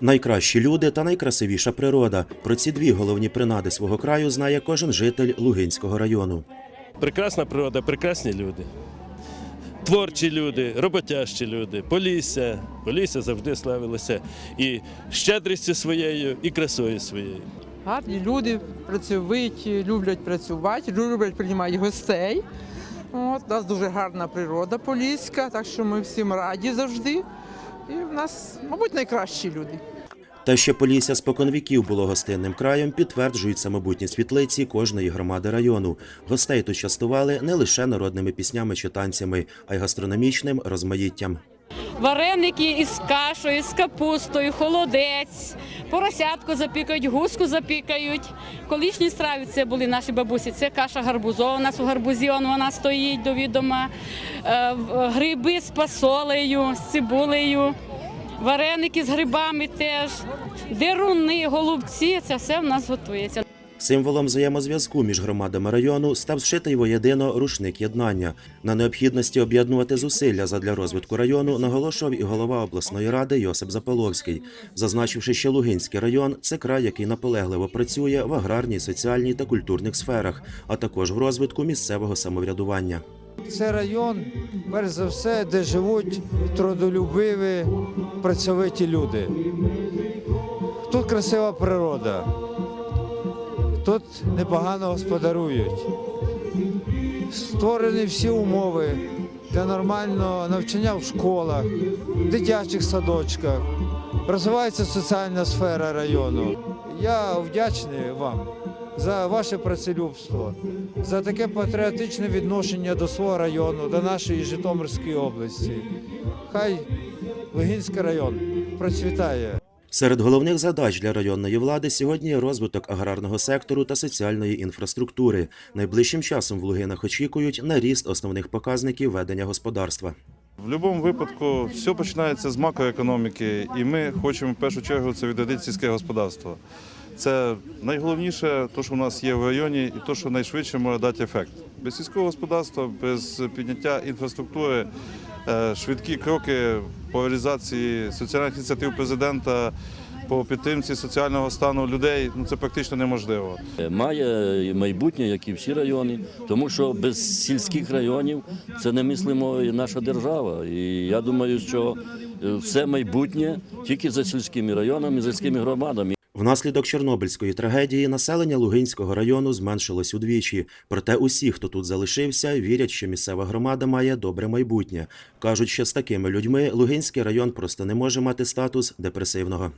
Найкращі люди та найкрасивіша природа. Про ці дві головні принади свого краю знає кожен житель Лугинського району. Прекрасна природа, прекрасні люди. Творчі люди, роботящі люди, Полісся. Полісся завжди славилося і щедрістю своєю, і красою своєю. Гарні люди, працьовиті, люблять працювати, люблять приймати гостей. От, у нас дуже гарна природа поліська, так що ми всім раді завжди. І в нас, мабуть, найкращі люди. Те, що Полісся споконвіків було гостинним краєм, підтверджують самобутні світлиці кожної громади району. Гостей тут частували не лише народними піснями чи танцями, а й гастрономічним розмаїттям. Вареники із кашею, з капустою, холодець, поросятку запікають, гуску запікають. Колишні страви це були наші бабусі. Це каша гарбузова. У нас у гарбузі он вона стоїть до відома. Е, Гриби з пасолею, з цибулею, вареники з грибами теж, деруни, голубці. Це все в нас готується. Символом взаємозв'язку між громадами району став зшитий воєдино рушник єднання. На необхідності об'єднувати зусилля задля розвитку району наголошував і голова обласної ради Йосип Заполовський, зазначивши, що Лугинський район це край, який наполегливо працює в аграрній, соціальній та культурних сферах, а також в розвитку місцевого самоврядування. Це район, перш за все, де живуть трудолюбиві, працьовиті люди. Тут красива природа, тут непогано господарують. Створені всі умови для нормального навчання в школах, в дитячих садочках. Розвивається соціальна сфера району. Я вдячний вам за ваше працелюбство, за таке патріотичне відношення до свого району, до нашої Житомирської області. Хай Лугинський район процвітає. Серед головних задач для районної влади сьогодні є розвиток аграрного сектору та соціальної інфраструктури. Найближчим часом в Лугинах очікують на ріст основних показників ведення господарства. В будь-якому випадку все починається з макроекономіки, і ми хочемо в першу чергу це відродити сільське господарство. Це найголовніше, то, що в нас є в районі, і то, що найшвидше може дати ефект. Без сільського господарства, без підняття інфраструктури, е, швидкі кроки по реалізації соціальних ініціатив президента, по підтримці соціального стану людей ну це практично неможливо. Має майбутнє, як і всі райони, тому що без сільських районів це не мислимо і наша держава. І я думаю, що е, все майбутнє тільки за сільськими районами, за сільськими громадами. Внаслідок Чорнобильської трагедії населення Лугинського району зменшилось удвічі. Проте усі, хто тут залишився, вірять, що місцева громада має добре майбутнє. кажуть, що з такими людьми Лугинський район просто не може мати статус депресивного.